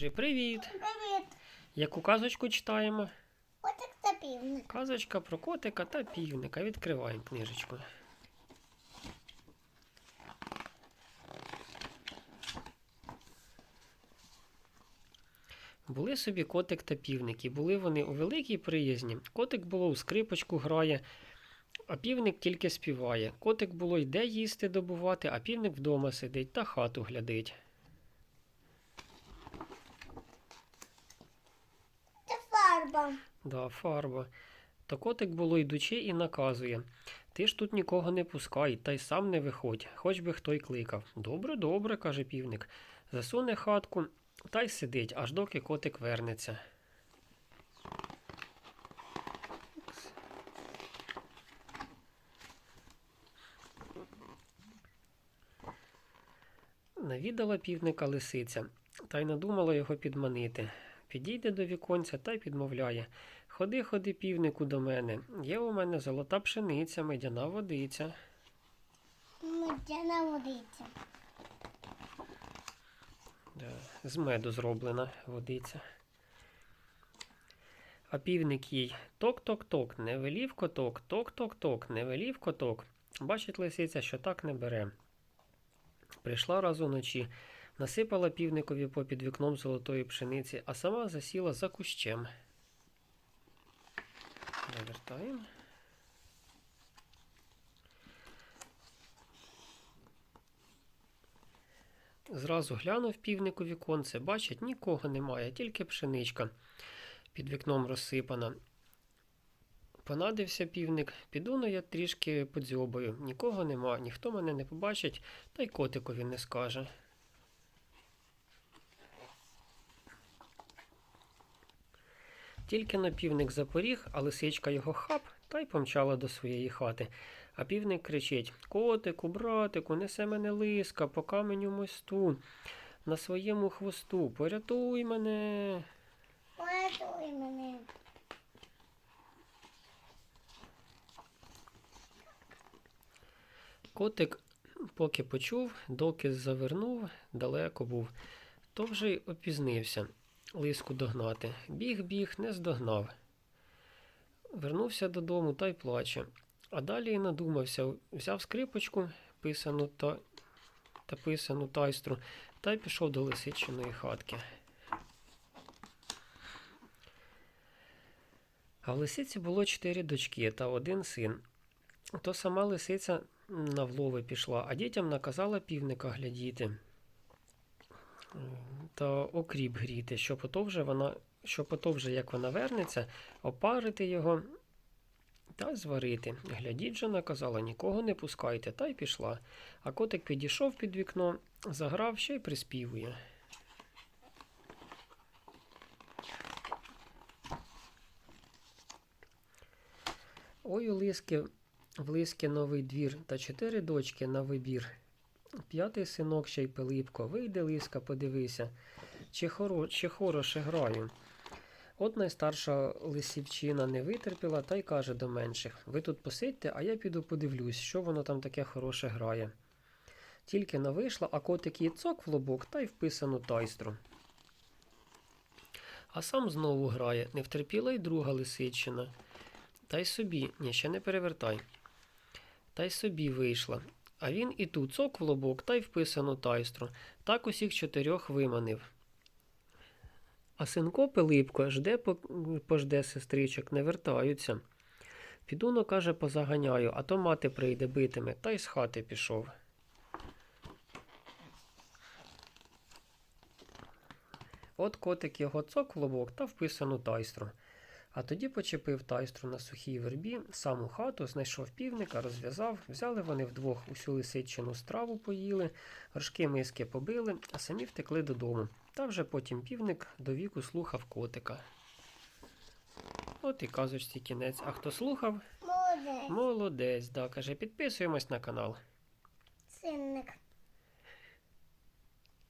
Кажи привіт! Привіт. Яку казочку читаємо? Котик та півник. Казочка про котика та півника. Відкриваємо книжечку. Були собі котик та півник, і були вони у великій приязні. Котик було у скрипочку грає, а півник тільки співає. Котик було йде їсти добувати, а півник вдома сидить та хату глядить. Фарба. Да, фарба. То котик було йдучи і наказує. Ти ж тут нікого не пускай, та й сам не виходь, хоч би хто й кликав. Добре, добре, каже півник. Засуне хатку та й сидить, аж доки котик вернеться. Навідала півника лисиця, та й надумала його підманити. Підійде до віконця та й підмовляє. Ходи, ходи, півнику до мене. Є у мене золота пшениця, медяна водиця. Медяна водиця. Да, з меду зроблена водиця. А півник їй ток-ток-ток, не велів коток, ток-ток-ток, не велів коток. Бачить лисиця, що так не бере. Прийшла раз уночі, насипала півникові попід вікном золотої пшениці, а сама засіла за кущем. Завертаємо. Зразу глянув півник у віконце, бачить, нікого немає, тільки пшеничка під вікном розсипана. Понадився півник, піду ну я трішки подзьобаю. Нікого нема, ніхто мене не побачить, та й котикові не скаже. Тільки на півник запоріг, а лисичка його хап та й помчала до своєї хати. А півник кричить: Котику, братику, несе мене лиска по каменю мосту, на своєму хвосту, порятуй мене. Порятуй мене. Котик, поки почув, доки завернув, далеко був, то вже й опізнився лиску догнати. Біг, біг, не здогнав. Вернувся додому та й плаче. А далі й надумався, взяв скрипочку, писану та, та писану тайстру, та й пішов до лисичиної хатки. А в лисиці було чотири дочки та один син. То сама лисиця на влови пішла, а дітям наказала півника глядіти та окріп гріти, що ото вже вона, що ото вже як вона вернеться, опарити його та зварити. Глядіть же, наказала, нікого не пускайте, та й пішла. А котик підійшов під вікно, заграв ще й приспівує. Ой, у лиски в лиски новий двір та чотири дочки на вибір. П'ятий синок ще й Пилипко, вийде лиска, подивися, чи, хоро, чи хороше граю. От найстарша лисівчина не витерпіла та й каже до менших Ви тут посидьте, а я піду подивлюсь, що воно там таке хороше грає. Тільки не вийшла, а котик їй цок в лобок та й вписану тайстру. А сам знову грає, не втерпіла й друга лисичина. Та й собі, ні, ще не перевертай. Та й собі вийшла. А він і тут цок в лобок та й вписану тайстру. Так усіх чотирьох виманив. А синко Пилипко жде пожде сестричок, не вертаються. Підуно, каже, позаганяю, а то мати прийде битиме, та й з хати пішов. От котик його цок в лобок та вписану тайстру. А тоді почепив тайстру на сухій вербі, сам у хату, знайшов півника, розв'язав, взяли вони вдвох усю лисичину страву поїли, горшки миски побили, а самі втекли додому. Та вже потім півник до віку слухав котика. От і казочці кінець. А хто слухав? Молодець. Молодець, да, каже, підписуємось на канал. Синник.